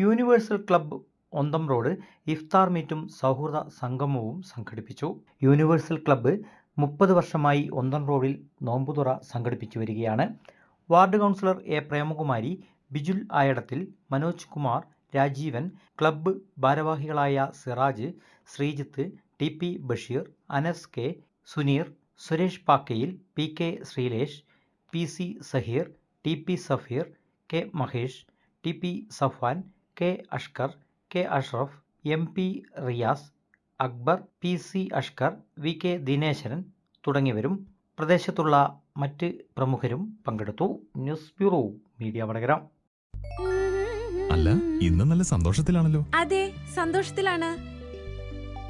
Universal club ഒന്തം road ഇഫ്താർ മീറ്റും സൗഹൃദ സംഗമവും സംഘടിപ്പിച്ചു. യൂണിവേഴ്സൽ ക്ലബ്ബ് മുപ്പത് വർഷമായി ഒന്തം റോഡിൽ നോമ്പുതുറ സംഘടിപ്പിച്ചു വരികയാണ്. Ward councillor A Premakumari Bijul Ayadathil Manoj Kumar Rajeevan club ഭാരവാഹികളായ Siraj Sreejith T P Basheer Anas K Suneer Suresh Pakkayil P K Sreelesh P C Saheer T P Safeer K Mahesh T P Safan K Ashkar K Ashraf M P Riyas Akbar P C Ashkar V K Dineshwaran തുടങ്ങിയവരും പ്രദേശത്തുള്ള മറ്റ് പ്രമുഖരും പങ്കെടുത്തു. News bureau media Vadakara. അല്ല ഇന്ന് നല്ല സന്തോഷത്തിലാണല്ലോ. അതെ സന്തോഷത്തിലാണ്.